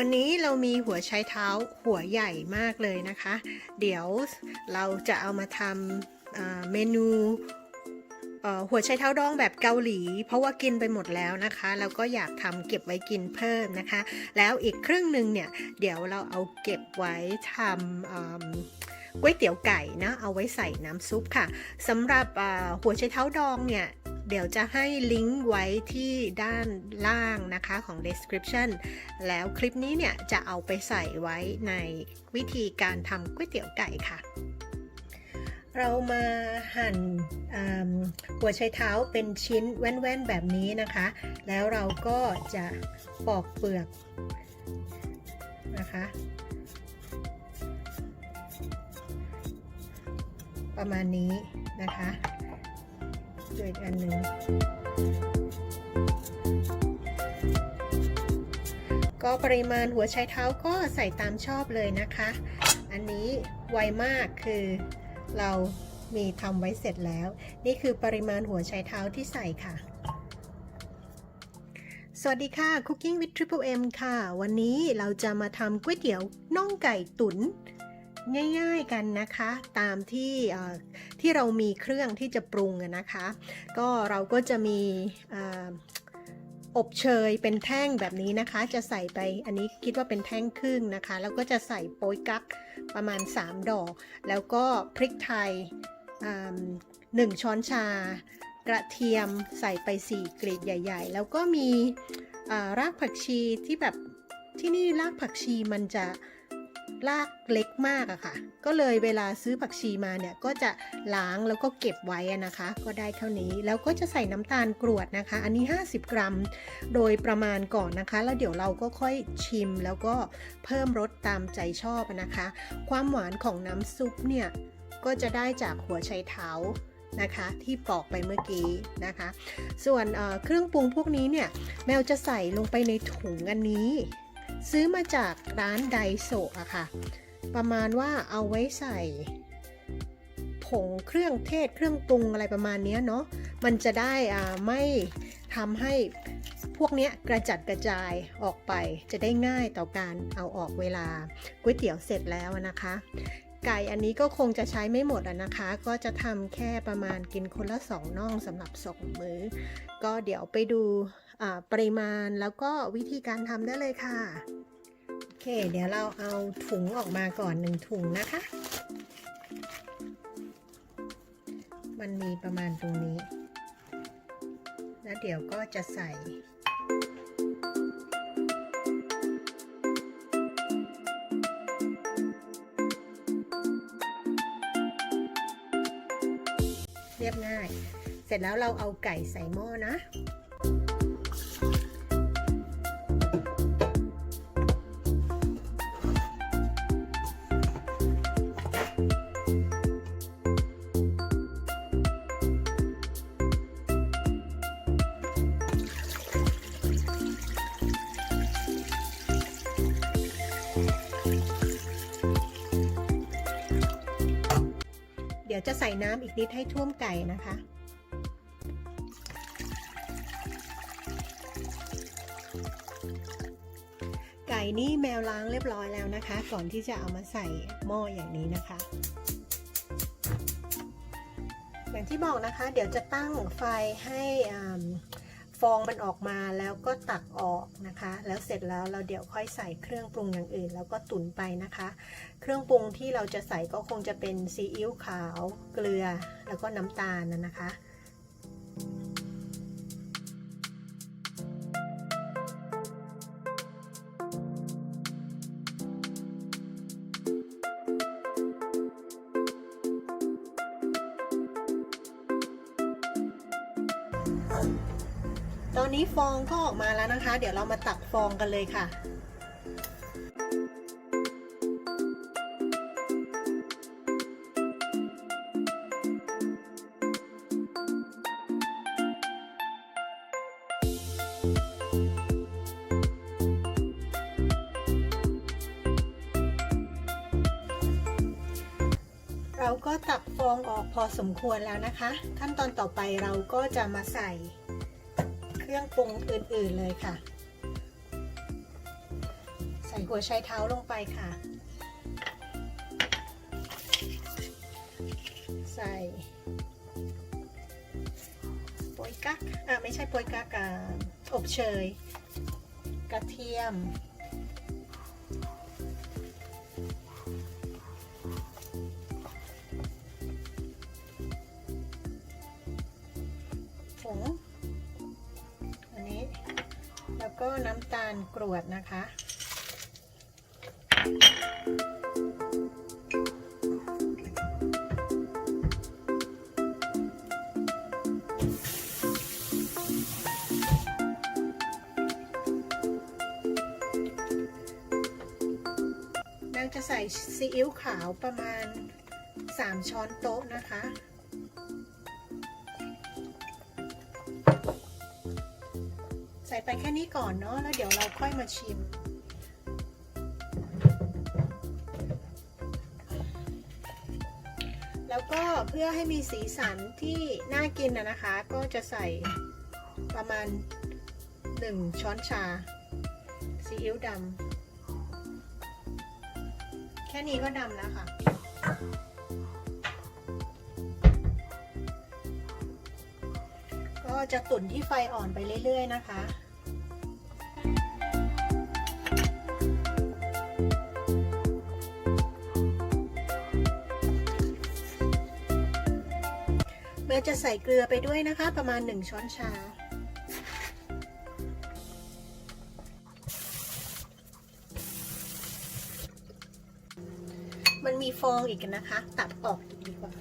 วันนี้เรามีหัวไชเท้าหัวใหญ่มากเลยนะคะ เดี๋ยวเราจะเอามาทำเมนูหัวไชเท้าดองแบบเกาหลี เพราะว่ากินไปหมดแล้วนะคะแล้วก็อยากทำเก็บไว้กินเพิ่มนะคะ แล้วอีกครึ่งหนึ่งเนี่ยเดี๋ยวเราเอาเก็บไว้ทำก๋วยเตี๋ยวไก่นะเอาไว้ใส่น้ำซุปค่ะสำหรับหัวไชเท้าดองเนี่ย เดี๋ยวจะให้ลิงก์ไว้ที่ด้านล่างนะคะของ description แล้วคลิปนี้เนี่ยจะเอาไปใส่ไว้ในวิธีการทำก๋วยเตี๋ยวไก่ค่ะ เรามาหั่นหัวไชเท้าเป็นชิ้นแว่นๆแบบนี้นะคะ แล้วเราก็จะปอกเปลือกนะคะประมาณนี้นะคะ เอีกอันหนึ่งก็ปริมาณหัวไชเท้าก็ใส่ตามชอบเลยนะคะ อันนี้ไวมากคือเรามีทำไว้เสร็จแล้ว นี่คือปริมาณหัวไชเท้าที่ใส่ค่ะ สวัสดีค่ะ Cooking with Triple M ค่ะ วันนี้เราจะมาทำก๋วยเตี๋ยวน่องไก่ตุ๋น ง่ายๆกันนะคะ ตามที่ที่เรามีเครื่องที่จะปรุงนะคะ ก็เราก็จะมีอบเชยเป็นแท่งแบบนี้นะคะ จะใส่ไปอันนี้คิดว่าเป็นแท่งครึ่งนะคะ แล้วก็จะใส่โป๊ยกั๊กประมาณ 3 ดอก แล้วก็พริกไทยหนึ่งช้อนชา กระเทียมใส่ไป 4กลีบใหญ่ ๆ แล้วก็มีรากผักชีที่แบบที่นี่รากผักชีมันจะ รากเล็กมากอะค่ะ ก็เลยเวลาซื้อผักชีมาเนี่ยก็จะล้างแล้วก็เก็บไว้นะคะ ก็ได้เท่านี้แล้วก็จะใส่น้ำตาลกรวดนะคะ อันนี้ 50 กรัม โดยประมาณก่อนนะคะ แล้วเดี๋ยวเราก็ค่อยชิมแล้วก็เพิ่มรสตามใจชอบนะคะ ความหวานของน้ำซุปเนี่ยก็จะได้จากหัวไชเท้านะคะที่ปอกไปเมื่อกี้นะคะ ส่วนเครื่องปรุงพวกนี้เนี่ยแมวจะใส่ลงไปในถุงอันนี้ ซื้อมาจากร้านไดโซะอะค่ะ ประมาณว่าเอาไว้ใส่ผงเครื่องเทศเครื่องปรุงอะไรประมาณนี้เนาะ มันจะได้อ่าไม่ทำให้พวกเนี้ยกระจัดกระจายออกไปจะได้ง่ายต่อการเอาออกเวลาก๋วยเตี๋ยวเสร็จแล้วนะคะ ไก่อันนี้ก็คงจะใช้ไม่หมดอะนะคะ ก็จะทำแค่ประมาณกินคนละสองน่องสำหรับสองมือ้อ ก็เดี๋ยวไปดูปริมาณแล้วก็วิธีการทำได้เลยค่ะ โอเค เดี๋ยวเราเอาถุงออกมาก่อนหนึ่งถุงนะคะ มันมีประมาณตรงนี้ แล้วเดี๋ยวก็จะใส่ รียบง่าย เสร็จแล้วเราเอาไก่ใส่หม้อนะ ดี๋ยวจะใส่น้ำอีกนิดให้ท่วมไก่นะคะ ไก่นี่แมวล้างเรียบร้อยแล้วนะคะ ก่อนที่จะเอามาใส่หม้ออย่างนี้นะคะ อย่างที่บอกนะคะ เดี๋ยวจะตั้งไฟให้อ่า ฟองมันออกมาแล้วก็ตักออกนะคะ แล้วเสร็จแล้วเราเดี๋ยวค่อยใส่เครื่องปรุงอย่างอื่น แล้วก็ตุ๋นไปนะคะ เครื่องปรุงที่เราจะใส่ก็คงจะเป็นซีอิ๊วขาว เกลือ แล้วก็น้ำตาลนะนะคะ ตอนนี้ฟองก็ออกมาแล้วนะคะ เดี๋ยวเรามาตักฟองกันเลยค่ะ เราก็ตักฟองออกพอสมควรแล้วนะคะ ขั้นตอนต่อไปเราก็จะมาใส่ เครื่องปรุงอื่นๆเลยค่ะ ใส่หัวไชเท้าลงไปค่ะ ใส่โปยกักอะไม่ใช่โปยกักกอบเชย กระเทียม ก็น้ำตาลกรวดนะคะ นางจะใส่ซีอิ๊วขาวประมาณ 3 ช้อนโต๊ะนะคะ ไปแค่นี้ก่อนเนาะแล้วเดี๋ยวเราค่อยมาชิม แล้วก็เพื่อให้มีสีสันที่น่ากินนะนะคะ ก็จะใส่ประมาณ 1 ช้อนชาซีอิ๊วดำแค่นี้ก็ดำแล้วค่ะก็จะตุ๋นที่ไฟอ่อนไปเรื่อย ๆ นะคะ เมื่อจะใส่เกลือไปด้วยนะคะ ประมาณ 1 ช้อนชา มันมีฟองอีกนะคะ ตัดออกดีกว่า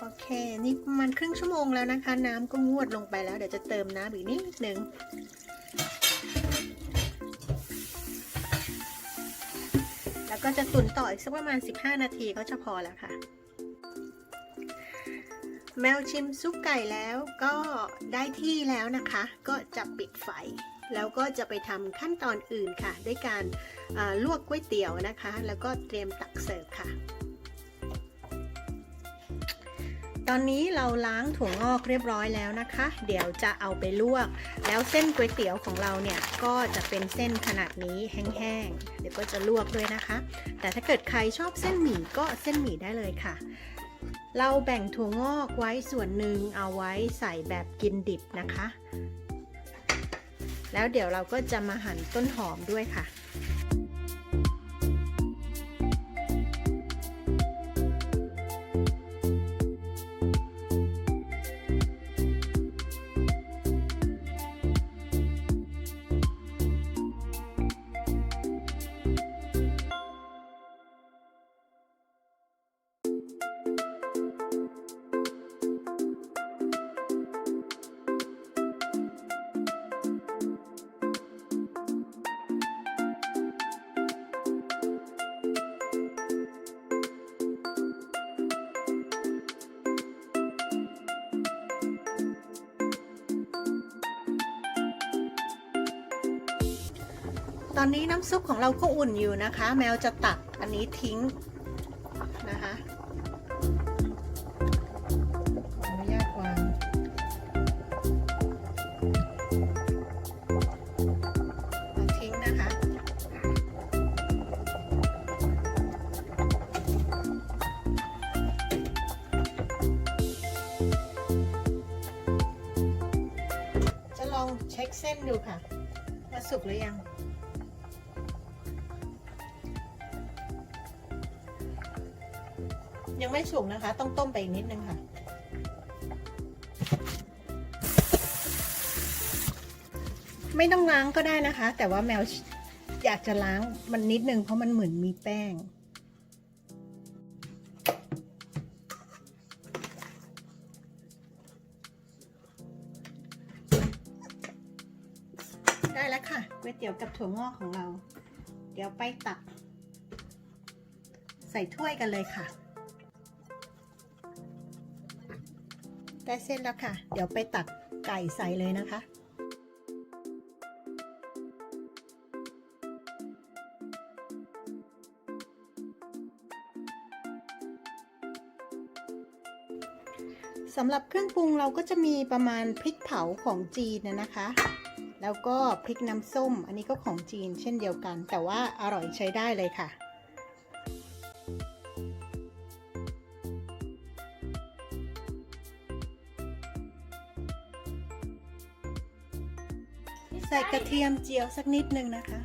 โอเค นี่ประมาณครึ่งชั่วโมงแล้วนะคะ น้ำก็งวดลงไปแล้ว เดี๋ยวจะเติมน้ำอีกนิดหนึ่งแล้วก็จะตุ๋นต่ออีกสักประมาณ 15 นาทีก็จะพอแล้วค่ะ แมวชิมซุปไก่แล้วก็ได้ที่แล้วนะคะ ก็จะปิดไฟ แล้วก็จะไปทำขั้นตอนอื่นค่ะ ด้วยการลวกก๋วยเตี๋ยวนะคะ แล้วก็เตรียมตักเสิร์ฟค่ะ ตอนนี้เราล้างถั่วงอกเรียบร้อยแล้วนะคะ เดี๋ยวจะเอาไปลวก แล้วเส้นก๋วยเตี๋ยวของเราเนี่ยก็จะเป็นเส้นขนาดนี้แห้งๆ เดี๋ยวก็จะลวกด้วยนะคะ แต่ถ้าเกิดใครชอบเส้นหมี่ก็เส้นหมี่ได้เลยค่ะ เราแบ่งถั่วงอกไว้ส่วนหนึ่งเอาไว้ใส่แบบกินดิบนะคะ แล้วเดี๋ยวเราก็จะมาหั่นต้นหอมด้วยค่ะ ตอนนี้น้ำซุปของเราก็อุ่นอยู่นะคะ แมวจะตักอันนี้ทิ้งนะคะอนุญาตวางเอาทิ้งนะคะ จะลองเช็คเส้นดูค่ะว่าสุกหรือยัง ไม่สุกนะคะ ต้องต้มไปอีกนิดนึงค่ะ ไม่ต้องล้างก็ได้นะคะ แต่ว่าแมวอยากจะล้างมันนิดนึงเพราะมันเหมือนมีแป้ง ได้แล้วค่ะก๋วยเตี๋ยวกับถั่วงอกของเรา เดี๋ยวไปตักใส่ถ้วยกันเลยค่ะ ได้เส้นแล้วค่ะ เดี๋ยวไปตักไก่ใส่เลยนะคะ สำหรับเครื่องปรุงเราก็จะมีประมาณพริกเผาของจีนนะคะ แล้วก็พริกน้ำส้ม อันนี้ก็ของจีนเช่นเดียวกัน แต่ว่าอร่อยใช้ได้เลยค่ะ ใส่กระเทียมเจียวสักนิดหนึ่งนะคะ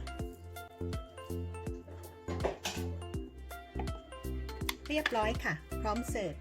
เรียบร้อยค่ะ พร้อมเสิร์ฟ